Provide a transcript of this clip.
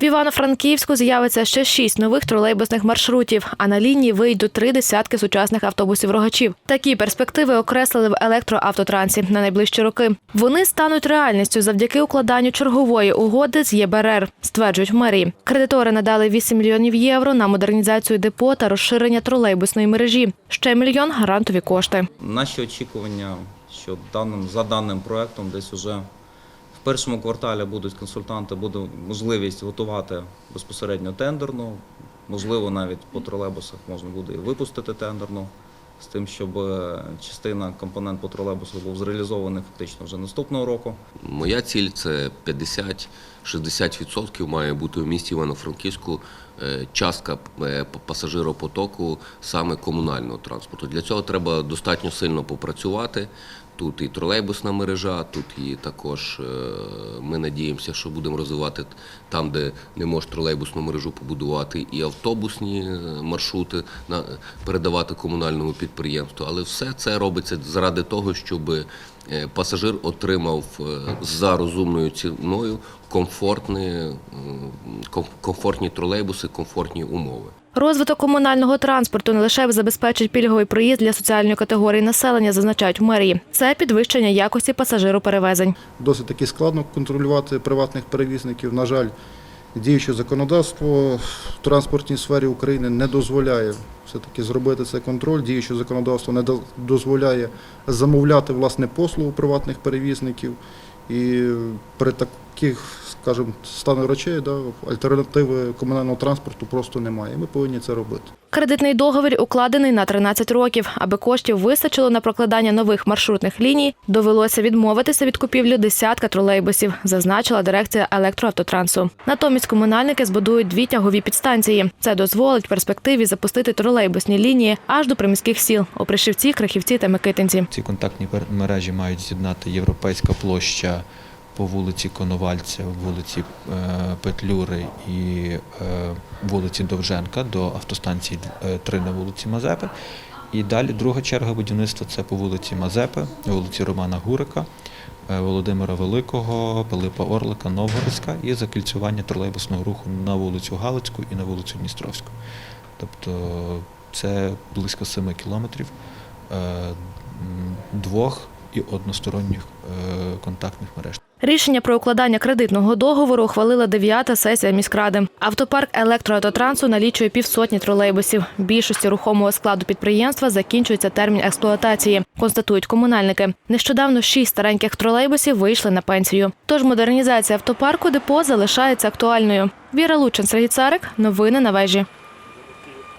В Івано-Франківську з'явиться ще шість нових тролейбусних маршрутів, а на лінії вийдуть три десятки сучасних автобусів рогачів. Такі перспективи окреслили в електроавтотрансі на найближчі роки. Вони стануть реальністю завдяки укладанню чергової угоди з ЄБРР, стверджують в мерії. Кредитори надали 8 мільйонів євро на модернізацію депо та розширення тролейбусної мережі. Ще мільйон грантові кошти. Наші очікування, що даним, за даним проектом десь уже першому кварталі будуть консультанти, буде можливість готувати безпосередньо тендерну, можливо, навіть по тролейбусах можна буде і випустити тендерну, з тим, щоб е, частина компонент по тролейбусу був зреалізований фактично вже наступного року. Моя ціль це 50-60% має бути в місті Івано-Франківську частка е, пасажиропотоку саме комунального транспорту. Для цього треба достатньо сильно попрацювати. Тут і тролейбусна мережа, тут і також е, ми надіємося, що будемо розвивати там, де не може тролейбусну мережу побудувати, і автобусні е, маршрути передавати комунальному підприємству. Але все це робиться заради того, щоб е, пасажир отримав е, за розумною ціною комфортні, комфортні тролейбуси, комфортні умови. Розвиток комунального транспорту не лише забезпечить пільговий проїзд для соціальної категорії населення, зазначають в мерії. Це підвищення якості пасажироперевезень. Досить таки складно контролювати приватних перевізників. На жаль, діюче законодавство в транспортній сфері України не дозволяє все-таки зробити цей контроль. Діюче законодавство не дозволяє замовляти власне послугу приватних перевізників. І при таких, скажімо, стану речей, да, альтернативи комунального транспорту просто немає. Ми повинні це робити. Кредитний договір укладений на 13 років. Аби коштів вистачило на прокладання нових маршрутних ліній, довелося відмовитися від купівлі десятка тролейбусів, зазначила дирекція електроавтотрансу. Натомість комунальники збудують дві тягові підстанції. Це дозволить в перспективі запустити тролейбусні лінії аж до приміських сіл у Пришівці, Крахівці та Микитинці. Ці контактні мережі мають з'єднати європейська площа по вулиці Коновальця, вулиці е, Петлюри і е, вулиці Довженка до автостанції 3 на вулиці Мазепи. І далі друга черга будівництва це по вулиці Мазепи, вулиці Романа Гурика, е, Володимира Великого, Пилипа Орлика, Новгородська і закільцювання тролейбусного руху на вулицю Галицьку і на вулицю Дністровську. Тобто це близько 7 кілометрів е, двох і односторонніх е, контактних мереж. Рішення про укладання кредитного договору ухвалила дев'ята сесія міськради. Автопарк електроавтотрансу налічує півсотні тролейбусів. Більшості рухомого складу підприємства закінчується термін експлуатації, констатують комунальники. Нещодавно шість стареньких тролейбусів вийшли на пенсію. Тож модернізація автопарку депо залишається актуальною. Віра Лучин, Сергій Царик. Новини на вежі.